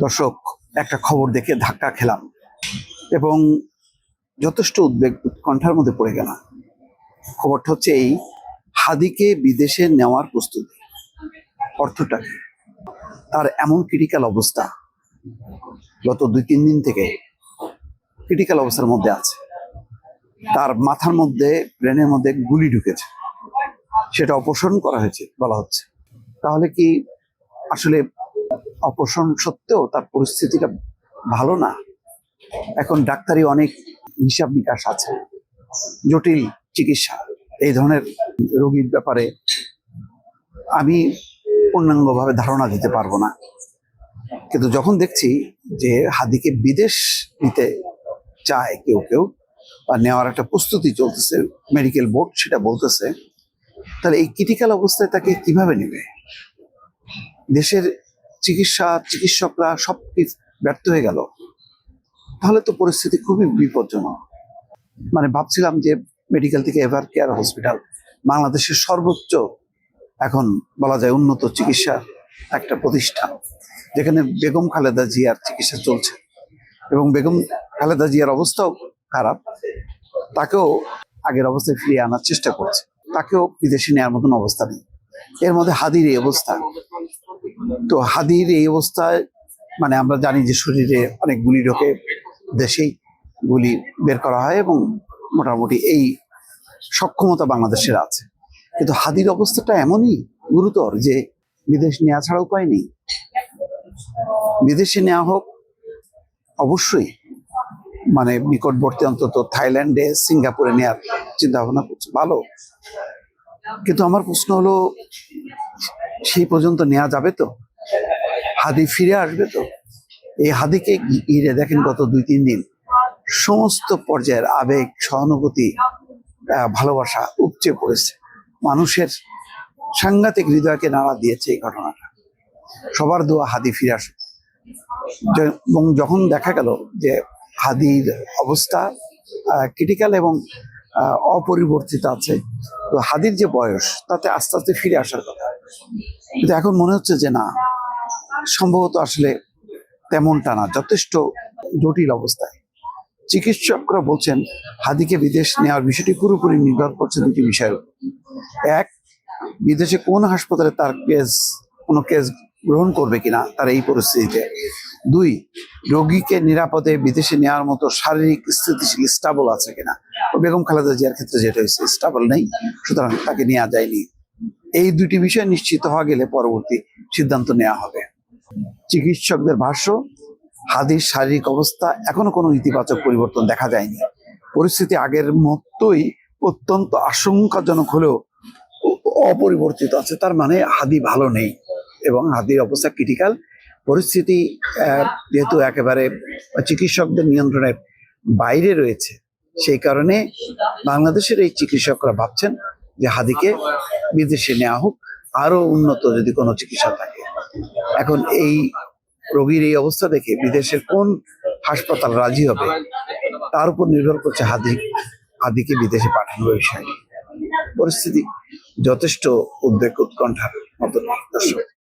দর্শক, একটা খবর দেখে ধাক্কা খেলাম এবং যথেষ্ট উদ্বেগ উৎকণ্ঠার মধ্যে পড়ে গেলাম। খবরটা হচ্ছে এই, হাদিকে বিদেশে নেওয়ার প্রস্তুতি অর্থটা? তার এমন ক্রিটিক্যাল অবস্থা গত দুই, তিন দিন থেকে ক্রিটিক্যাল অবস্থার মধ্যে আছে। তার মাথার মধ্যে ব্রেনের মধ্যে গুলি ঢুকেছে। সেটা অপসারণ করা হয়েছে বলা হচ্ছে। তাহলে কি আসলে অপসারণ সত্ত্বেও তার পরিস্থিতিটা ভালো না। এখন ডাক্তারি অনেক হিসাব নিকাশ আছে, জটিল চিকিৎসা, এই ধরনের রোগীর ব্যাপারে আমি পূর্ণাঙ্গভাবে ধারণা দিতে পারব না। কিন্তু যখন দেখছি যে হাদিকে বিদেশ নিতে চায় কেউ কেউ বা নেওয়ার একটা প্রস্তুতি চলতেছে মেডিকেল বোর্ড সেটা বলতেছে, তাহলে এই ক্রিটিক্যাল অবস্থায় তাকে কীভাবে নেবে? দেশের চিকিৎসা, চিকিৎসকরা সব ব্যর্থ হয়ে গেল। তাহলে তো পরিস্থিতি খুবই বিপজ্জনক। মানে ভাবছিলাম যে মেডিকেল থেকে এভার কেয়ার হসপিটাল বাংলাদেশের সর্বোচ্চ এখন বলা যায় উন্নত চিকিৎসা একটা প্রতিষ্ঠান, যেখানে বেগম খালেদা জিয়ার চিকিৎসা চলছে। এবং বেগম খালেদা জিয়ার অবস্থাও খারাপ। তাকেও আগের অবস্থায় ফিরিয়ে আনার চেষ্টা করছে। তাকেও বিদেশে নেওয়ার মতন অবস্থা নেই। এর মধ্যে হাদির এই অবস্থা। তো হাদির এই অবস্থায় মানে আমরা জানি যে শরীরে অনেক গুলি ঢোকে, দেশেই গুলি বের করা হয় এবং মোটামুটি এই সক্ষমতা বাংলাদেশের আছে। কিন্তু হাদির অবস্থাটা এমনই গুরুতর যে বিদেশ নেওয়া ছাড়া উপায় নেই। বিদেশে নেওয়া হোক, অবশ্যই মানে নিকটবর্তী অন্তত থাইল্যান্ডে, সিঙ্গাপুরে নেওয়ার চিন্তা ভাবনা করছে ভালো। কিন্তু আমার প্রশ্ন হলো সেই পর্যন্ত নেওয়া যাবে তো? হাদি ফিরে আসবে তো? এই হাদিকে ঘিরে দেখেন গত দুই, তিন দিন সমস্ত পর্যায়ের আবেগ, সহানুভূতি ভালোবাসা উপচে পড়েছে। মানুষের সাংঘাতিক হৃদয়কে নাড়া দিয়েছে এই ঘটনাটা। সবার দোয়া হাদি ফিরে আসুক। যে- এবং যখন দেখা গেল যে হাদির অবস্থা ক্রিটিক্যাল এবং অপরিবর্তিত আছে, তো হাদির যে বয়স, তাতে আস্তে আস্তে ফিরে আসার কথা। কিন্তু এখন মনে হচ্ছে যে না, সম্ভবত আসলে তেমনটা না, যথেষ্ট জটিল অবস্থায়। চিকিৎসকরা বলছেন, হাদিকে বিদেশ নেওয়ার বিষয়টি পুরোপুরি নির্ভর করছে দুটি বিষয়ের। এক, বিদেশে কোন হাসপাতালে তার কেস, কোনো কেস গ্রহণ করবে কিনা, তার এই পরিস্থিতিতে। দুই, রোগীকে নিরাপদে বিদেশে নেওয়ার মতো শারীরিক স্থিতিশীল স্টাবল আছে কিনা? বেগম খালেদা জিয়ার ক্ষেত্রে যেটা হয়েছে, স্টাবল নেই, সুতরাং তাকে নেওয়া যায়নি। এই দুটি বিষয় নিশ্চিত হওয়া গেলে পরবর্তী সিদ্ধান্ত নেওয়া হবে। চিকিৎসকদের ভাষ্য, হাদির শারীরিক অবস্থা এখনও কোনো ইতিবাচক পরিবর্তন দেখা যায়নি। পরিস্থিতি আগের মতোই অত্যন্ত আশঙ্কাজনক হলেও অপরিবর্তিত আছে। তার মানে হাদি ভালো নেই এবং হাদির অবস্থা ক্রিটিক্যাল পরিস্থিতি যেহেতু একেবারে চিকিৎসকদের নিয়ন্ত্রণের বাইরে রয়েছে, সেই কারণে বাংলাদেশের এই চিকিৎসকরা ভাবছেন যে হাদিকে বিদেশে নেওয়া হোক, আরও উন্নত যদি কোনো চিকিৎসা থাকে। এখন এই রোগীর এই অবস্থা দেখে বিদেশের কোন হাসপাতাল রাজি হবে, তার উপর নির্ভর করছে হাদি, হাদিকে বিদেশে পাঠানোর বিষয়। পরিস্থিতি যথেষ্ট উদ্বেগ উৎকণ্ঠার মতো। দর্শক